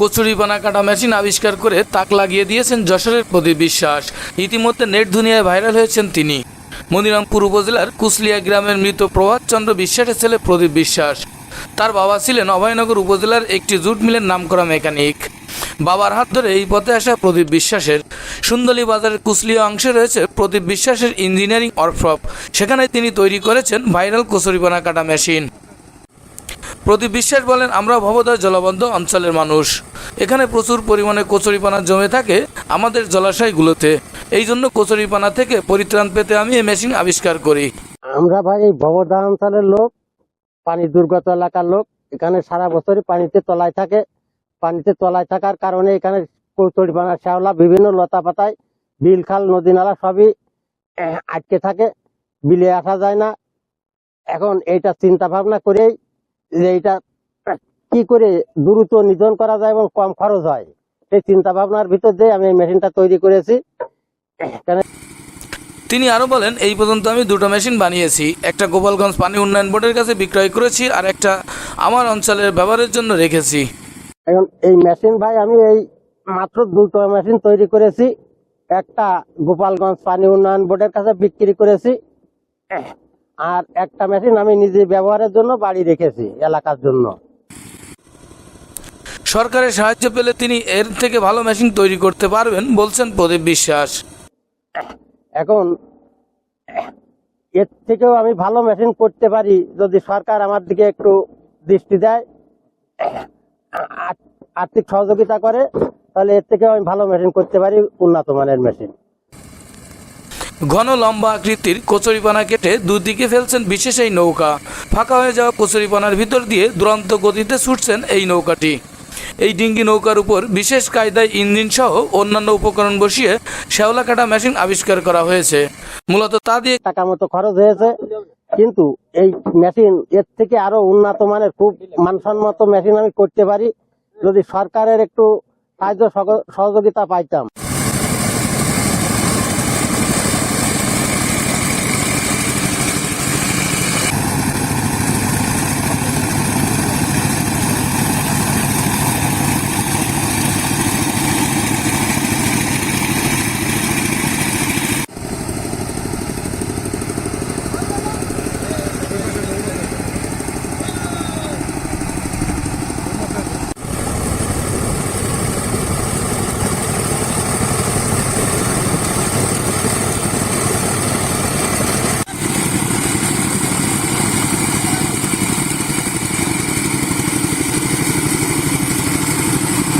কচুরিপানা কাটা মেশিন আবিষ্কার করে তাক লাগিয়ে দিয়েছেন যশোরের প্রদীপ বিশ্বাস। ইতিমধ্যে নেট দুনিয়ায় ভাইরাল হয়েছেন তিনি। মনিরামপুর উপজেলার কুসলিয়া গ্রামের মৃত প্রভাতচন্দ্র বিশ্বাসের ছেলে প্রদীপ বিশ্বাস। তার বাবা ছিলেন অভয়নগর উপজেলার একটি জুট মিলের নামকরা মেকানিক। বাবার হাত ধরে এই পথে আসা প্রদীপ বিশ্বাসের সুন্দরী বাজারের কুসলিয়া অংশে রয়েছে প্রদীপ বিশ্বাসের ইঞ্জিনিয়ারিং ওয়ার্কশপ। সেখানে তিনি তৈরি করেছেন ভাইরাল কচুরিপানা কাটা মেশিন। প্রদীপ বিশ্বাস বলেন, আমরা ভবদয় জলবদ্ধ অঞ্চলের মানুষ। এখানে প্রচুর পরিমাণে কচুরিপানা জমে থাকে আমাদের জলাশয়গুলোতে। এই জন্য কচুরিপানা থেকে পরিত্রাণ পেতে আমি এই মেশিন আবিষ্কার করি। আমরা ভাই এই ভবদা অঞ্চলের লোক, পানি দুর্গত এলাকার লোক। এখানে সারা বছরই পানিতে তলায় থাকে। পানিতে তলায় থাকার কারণে এখানে কচুরিপানা, শ্যাওলা, বিভিন্ন লতা পাতায় বিল, খাল, নদী, নালা সবই আটকে থাকে। বিলে আসা যায় না। এখন এইটা চিন্তা ভাবনা করেই যে এইটা আহ, কি করে দ্রুত নিধন করা যায় এবং কম খরচ হয় সেই চিন্তা ভাবনার ভিতর দিয়ে আমি এই মেশিনটা তৈরি করেছি। তিনি আরও বলেন এই পর্যন্ত আমি দুটো মেশিন বানিয়েছি একটা গোপালগঞ্জ পানি উন্নয়ন বোর্ডের কাছে বিক্রয় করেছি আর একটা আমার অঞ্চলের ব্যবহারের জন্য রেখেছি। এখন এই মেশিন ভাই আমি এই মাত্র দুটো মেশিন তৈরি করেছি একটা গোপালগঞ্জ পানি উন্নয়ন বোর্ডের কাছে বিক্রি করেছি আর একটা মেশিন আমি নিজে ব্যবহারের জন্য বাড়ি রেখেছি এলাকার জন্য। সরকারের সাহায্য পেলে তিনি এর থেকে ভালো মেশিন তৈরি করতে পারবেন বলছেন প্রদীপ বিশ্বাস। এখন এর থেকেও আমি ভালো মেশিন করতে পারি যদি সরকার আমার দিকে একটু দৃষ্টি দেয় আর্থিক সহযোগিতা করে তাহলে এর থেকেও আমি ভালো মেশিন করতে পারি উন্নত মানের মেশিন ঘন লম্বা আকৃতির কচুরিপানা কেটে দুদিকে ফেলছেন বিশেষ এই নৌকা। ফাঁকা হয়ে যাওয়া কচুরিপানার ভিতর দিয়ে দুরন্ত গতিতে ছুটছেন এই নৌকাটি। এই ডিঙ্গি নৌকার উপর বিশেষ কায়দায় ইঞ্জিন সহ অন্যান্য উপকরণ বসিয়ে শ্যাওলা কাটা মেশিন আবিষ্কার করা হয়েছে। মূলত তা দিয়ে টাকা মতো খরচ হয়েছে। কিন্তু এই মেশিন এর থেকে আরও উন্নত মানের, খুব মানসম্মত মেশিন আমি করতে পারি। যদি সরকারের একটু সাহায্য সহযোগিতা পাইতাম।